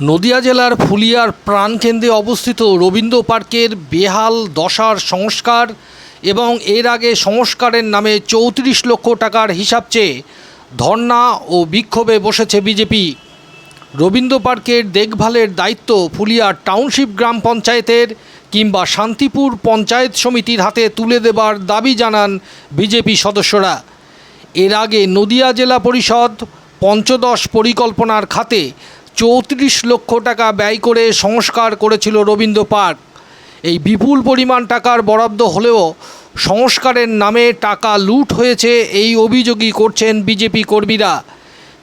নদিয়া জেলার ফুলিয়ার প্রাণকেন্দ্রে অবস্থিত রবীন্দ্র পার্কের বেহাল দশার সংস্কার এবং এর আগে সংস্কারের নামে চৌত্রিশ লক্ষ টাকার হিসাব চেয়ে ধর্না ও বিক্ষোভে বসেছে বিজেপি। রবীন্দ্র পার্কের দেখভালের দায়িত্ব ফুলিয়ার টাউনশিপ গ্রাম পঞ্চায়েতের কিংবা শান্তিপুর পঞ্চায়েত সমিতির হাতে তুলে দেবার দাবি জানান বিজেপি সদস্যরা। এর আগে নদিয়া জেলা পরিষদ পঞ্চদশ পরিকল্পনার খাতে চৌত্রিশ লক্ষ টাকা ব্যয় করে সংস্কার করেছিল রবীন্দ্র পার্ক। এই বিপুল পরিমাণ টাকার বরাদ্দ হলেও সংস্কারের নামে টাকা লুট হয়েছে এই অভিযোগই করছেন বিজেপি কর্মীরা।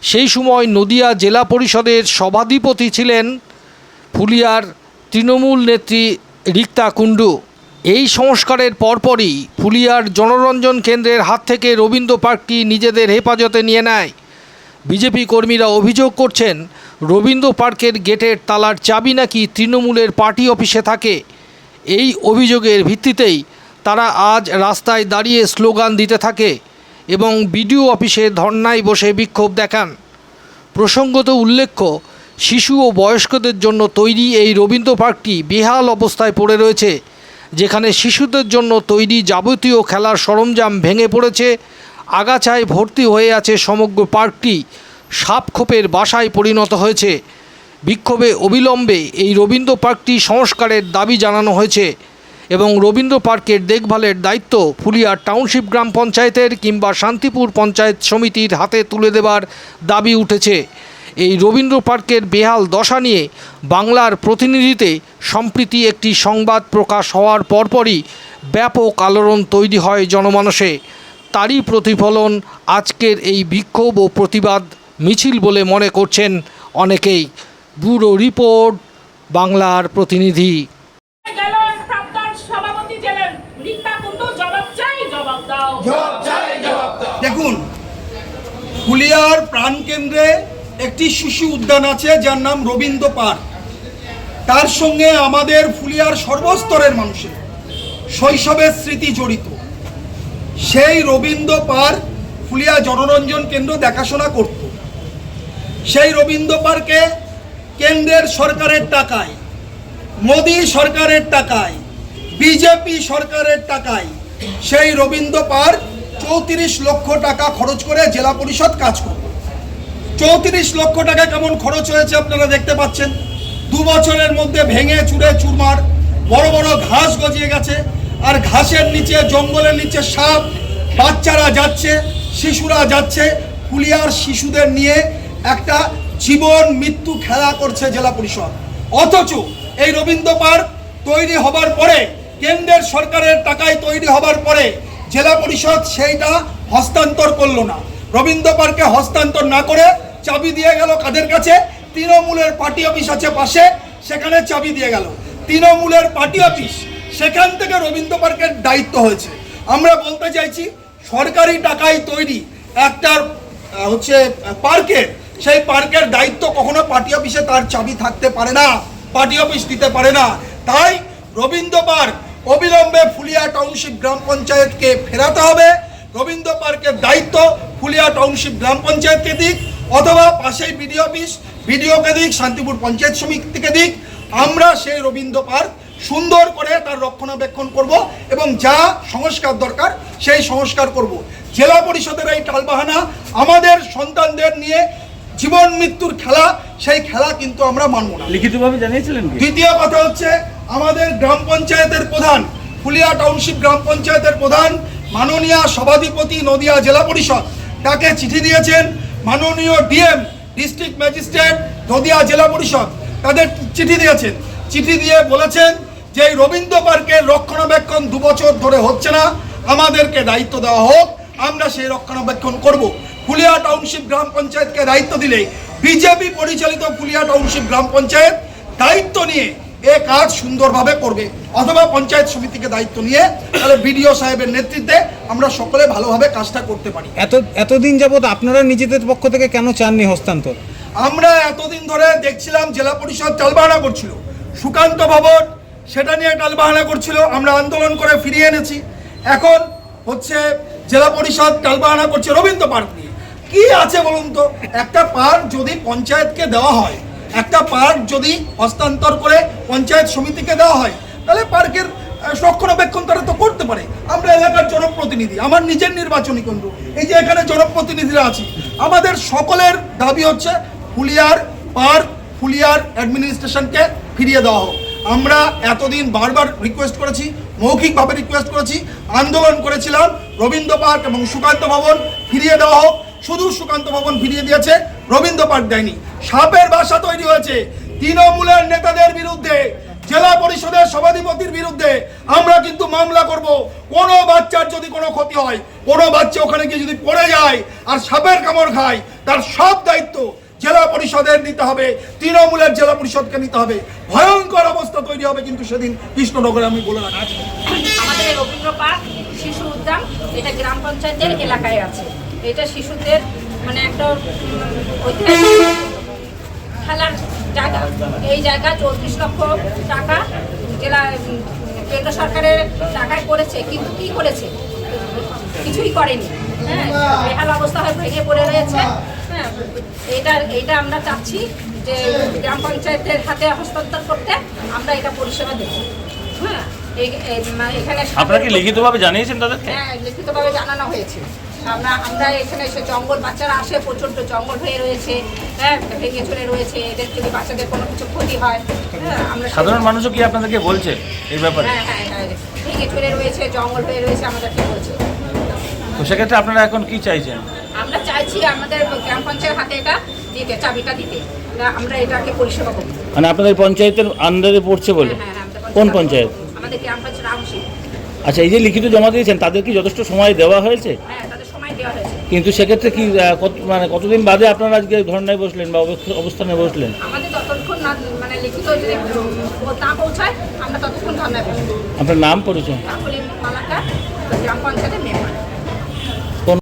সেই সময় নদিয়া জেলা পরিষদের সভাধিপতি ছিলেন ফুলিয়ার তৃণমূল নেত্রী রিক্তা কুণ্ডু। এই সংস্কারের পরপরই ফুলিয়ার জনরঞ্জন কেন্দ্রের হাত থেকে রবীন্দ্র পার্কটি নিজেদের হেফাজতে নিয়ে নেয়। বিজেপি কর্মীরা অভিযোগ করছেন, রবীন্দ্র পার্কের গেটের তালার চাবি নাকি তৃণমূলের পার্টি অফিসে থাকে। এই অভিযোগের ভিত্তিতেই তারা আজ রাস্তায় দাঁড়িয়ে স্লোগান দিতে থাকে এবং বিডিও অফিসে ধর্নায় বসে বিক্ষোভ দেখান। প্রসঙ্গত উল্লেখ্য, শিশু ও বয়স্কদের জন্য তৈরি এই রবীন্দ্র পার্কটি বেহাল অবস্থায় পড়ে রয়েছে, যেখানে শিশুদের জন্য তৈরি যাবতীয় খেলার সরঞ্জাম ভেঙে পড়েছে আগাছায় ভর্তি হয়ে আছে সমগ্র পার্কটি। সাপখোপের বাসায় পরিণত হয়েছে। বিক্ষোভে অবিলম্বে এই রবীন্দ্র পার্কটি সংস্কারের দাবি জানানো হয়েছে এবং রবীন্দ্র পার্কের দেখভালের দায়িত্ব ফুলিয়ার টাউনশিপ গ্রাম পঞ্চায়েতের কিংবা শান্তিপুর পঞ্চায়েত সমিতির হাতে তুলে দেবার দাবি উঠেছে। এই রবীন্দ্র পার্কের বেহাল দশা নিয়ে বাংলার প্রতিনিধিতে সম্প্রীতি একটি সংবাদ প্রকাশ হওয়ার পরপরই ব্যাপক আলোড়ন তৈরি হয় জনমানসে। তারই প্রতিফলন আজকের এই বিক্ষোভ ও প্রতিবাদ মিছিল বলে মনে করছেন অনেকেই। ব্যুরো রিপোর্ট বাংলার প্রতিনিধি। দেখুন হুলিয়ার প্রাণকেন্দ্রে একটি শিশু উদ্যান আছে যার নাম রবীন্দ্র পার্ক। তার সঙ্গে আমাদের ফুলিয়ার সর্বস্তরের মানুষের শৈশবের স্মৃতি জড়িত। সেই রবীন্দ্র পার্ক ফুলিয়া জনরঞ্জন কেন্দ্র দেখাশোনা করত। সেই রবীন্দ্র পার্কে কেন্দ্রের সরকারের টাকায়, মোদী সরকারের টাকায়, বিজেপি সরকারের টাকায় সেই রবীন্দ্র পার্ক চৌত্রিশ লক্ষ টাকা খরচ করে জেলা পরিষদ কাজ করবে চৌত্রিশ লক্ষ টাকা কেমন খরচ হয়েছে আপনারা দেখতে পাচ্ছেন। দু বছরের মধ্যে ভেঙে চুরে চুরমার, বড় বড় ঘাস গজিয়ে গেছে। আর ঘাসের নিচে, জঙ্গলের নিচে সাপ, বাচ্চারা যাচ্ছে, শিশুরা যাচ্ছে। পুলিয়ার শিশুদের নিয়ে একটা জীবন মৃত্যু খেলা করছে জেলা পরিষদ। অথচ এই রবীন্দ্র পার্ক তৈরি হবার পরে, কেন্দ্রের সরকারের টাকায় তৈরি হবার পরে জেলা পরিষদ সেইটা হস্তান্তর করল না। রবীন্দ্র পার্কে হস্তান্তর না করে চাবি দিয়ে গেল কাদের কাছে? তৃণমূলের পার্টি অফিস আছে পাশে, সেখানে চাবি দিয়ে গেল। তৃণমূলের পার্টি অফিস সেখান থেকে রবীন্দ্র পার্কের দায়িত্ব হয়েছে। আমরা বলতে চাইছি, সরকারি টাকায় তৈরি একটা হচ্ছে পার্কের সেই পার্কের দায়িত্ব কখনো পার্টি অফিসে তার চাবি থাকতে পারে না, পার্টি অফিস দিতে পারে না। তাই রবীন্দ্র পার্ক অবিলম্বে ফুলিয়া টাউনশিপ গ্রাম পঞ্চায়েতকে ফেরাতে হবে। রবীন্দ্র পার্কের দায়িত্ব ফুলিয়া টাউনশিপ গ্রাম পঞ্চায়েতকে দিক, অথবা পাশেই বিডিও অফিস, বিডিওকে দিক, শান্তিপুর পঞ্চায়েত সমিতিকে দিক। আমরা সেই রবীন্দ্র পার্ক সুন্দর করে তার রক্ষণাবেক্ষণ করব এবং যা সংস্কার দরকার সেই সংস্কার করব। জেলা পরিষদের এই টালবাহানা আমাদের সন্তানদের নিয়ে জীবন মৃত্যুর খেলা সেই খেলা কিন্তু আমরা মানব না। লিখিতভাবে জানিয়েছিলেন দ্বিতীয় কথা হচ্ছে আমাদের গ্রাম পঞ্চায়েতের প্রধান ফুলিয়া টাউনশিপ গ্রাম পঞ্চায়েতের প্রধান মাননীয় সভাধিপতি নদিয়া জেলা পরিষদ তাকে চিঠি দিয়েছেন মাননীয় ডিএম ডিস্ট্রিক্ট ম্যাজিস্ট্রেট নদিয়া জেলা পরিষদ তাদের চিঠি দিয়েছেন। চিঠি দিয়ে বলেছেন যে রবীন্দ্র পার্কের রক্ষণাবেক্ষণ দু বছর ধরে হচ্ছে না আমাদেরকে দায়িত্ব দেওয়া হোক আমরা সেই রক্ষণাবেক্ষণ করব। ফুলিয়া টাউনশিপ গ্রাম পঞ্চায়েতকে দায়িত্ব দিলে বিজেপি পরিচালিত ফুলিয়া টাউনশিপ গ্রাম পঞ্চায়েত দায়িত্ব নিয়ে এ কাজ সুন্দরভাবে করবে। অথবা পঞ্চায়েত সমিতিকে দায়িত্ব নিয়ে তাহলে বিডিও সাহেবের নেতৃত্বে আমরা সকলে ভালোভাবে কাজটা করতে পারি। এত এতদিন যাবত আপনারা নিজেদের পক্ষ থেকে কেন চাননি হস্তান্তর? আমরা এতদিন ধরে দেখছিলাম জেলা পরিষদ টালবাহানা করছিল। সুকান্ত ভবন সেটা নিয়ে টালবাহানা করছিল, আমরা আন্দোলন করে ফিরিয়ে এনেছি। এখন হচ্ছে জেলা পরিষদ টালবাহানা করছে রবীন্দ্র পার্ক নিয়ে। কি আছে বলুন তো? একটা পার্ক যদি পঞ্চায়েতকে দেওয়া হয়, একটা পার্ক যদি হস্তান্তর করে পঞ্চায়েত সমিতিকে দেওয়া হয়, তাহলে পার্কের রক্ষণাবেক্ষণ তারা তো করতে পারে। আমরা এলাকার জনপ্রতিনিধি, আমার নিজের নির্বাচনী কেন্দ্র। এই যে এখানে জনপ্রতিনিধিরা আছি, আমাদের সকলের দাবি হচ্ছে, ফুলিয়ার পার্ক, ফুলিয়ার অ্যাডমিনিস্ট্রেশনকে ফিরিয়ে দেওয়া হোক। আমরা এতদিন বারবার রিকোয়েস্ট করেছি, মৌখিকভাবে রিকোয়েস্ট করেছি, আন্দোলন করেছিলাম, রবীন্দ্র পার্ক এবং সুকান্ত ভবন ফিরিয়ে দেওয়া হোক। শুধু সুকান্ত ভবন ফিরিয়ে দিয়েছে, রবীন্দ্র পার্ক দেয়নি। সাপের বাসা তৈরি হয়েছে, তৃণমূলের নেতাদের বিরুদ্ধে, জেলা পরিষদের সভাধিপতির বিরুদ্ধে আমরা কিন্তু মামলা করব। কোনো বাচ্চার যদি কোনো ক্ষতি হয়, কোনো বাচ্চা ওখানে গিয়ে যদি পড়ে যায় আর সাপের কামড় খায়, তার সব দায়িত্ব জেলা পরিষদের নিতে হবে, তৃণমূলের জেলা পরিষদকে নিতে হবে। ভয়ঙ্কর অবস্থা তৈরি হবে কিন্তু সেদিন কৃষ্ণনগরে, আমি বলে রাখছি। আমাদের রবীন্দ্র পার্ক শিশু উদ্যান, এটা গ্রাম পঞ্চায়েতের এলাকায় আছে। এটা শিশুদের মানে একটা খেলার জায়গা। এই জায়গা চৌত্রিশ লক্ষ টাকা জেলা কেন্দ্র সরকারের টাকায় করেছে। কিন্তু কি করেছে? কিছুই করেনি। হ্যাঁ বেহাল অবস্থা হয়ে ভেঙে পড়ে রয়েছে। হ্যাঁ এটা এটা আমরা চাচ্ছি যে গ্রাম পঞ্চায়েতের হাতে হস্তান্তর করতে আমরা এটা পরিষেবা দেবো। হ্যাঁ এখানে আপনারা কি লিখিতভাবে জানিয়েছেন তাদেরকে? হ্যাঁ লিখিতভাবে জানানো হয়েছে। আমরা আমরা এখানে এসে জঙ্গল বাচ্চারা আসে প্রচণ্ড জঙ্গল হয়ে রয়েছে হ্যাঁ ভেঙে চলে রয়েছে এদের যদি বাচ্চাদের কোনো কিছু ক্ষতি হয়। হ্যাঁ আমরা সাধারণ মানুষও কি আপনাদেরকে বলছে এই ব্যাপারে? হ্যাঁ হ্যাঁ হ্যাঁ ভেঙে চলে রয়েছে জঙ্গল হয়ে রয়েছে আমাদেরকে বলছে। তো সেক্ষেত্রে আপনারা এখন কি চাইছেন? চাইছি আমাদের গ্রাম পঞ্চায়েত হাতে এটা দিতে চাবিটা দিতে। আমরা এটাকে পরিষেবা করব। মানে আপনাদের পঞ্চায়েতের আন্ডারে পড়ছে বলে? হ্যাঁ হ্যাঁ কোন পঞ্চায়েত আমাদের গ্রাম পঞ্চায়েত আচ্ছা এই যে লিখিত জমা দিয়েছেন তাদের কি যথেষ্ট সময় দেওয়া হয়েছে? হ্যাঁ তাদের সময় দেওয়া হয়েছে। কিন্তু সেক্ষেত্রে কি কত মানে কতদিন বাদে আপনারা আজকে ধর্নায় বসলেন বা অবস্থানে বসলেন? আমাদের যতক্ষণ না মানে লিখিত যদি না পৌঁছায় আমরা ততক্ষণ ধর্নায় বসবো। আপনার নাম পরিচয়? গ্রাম পঞ্চায়েতের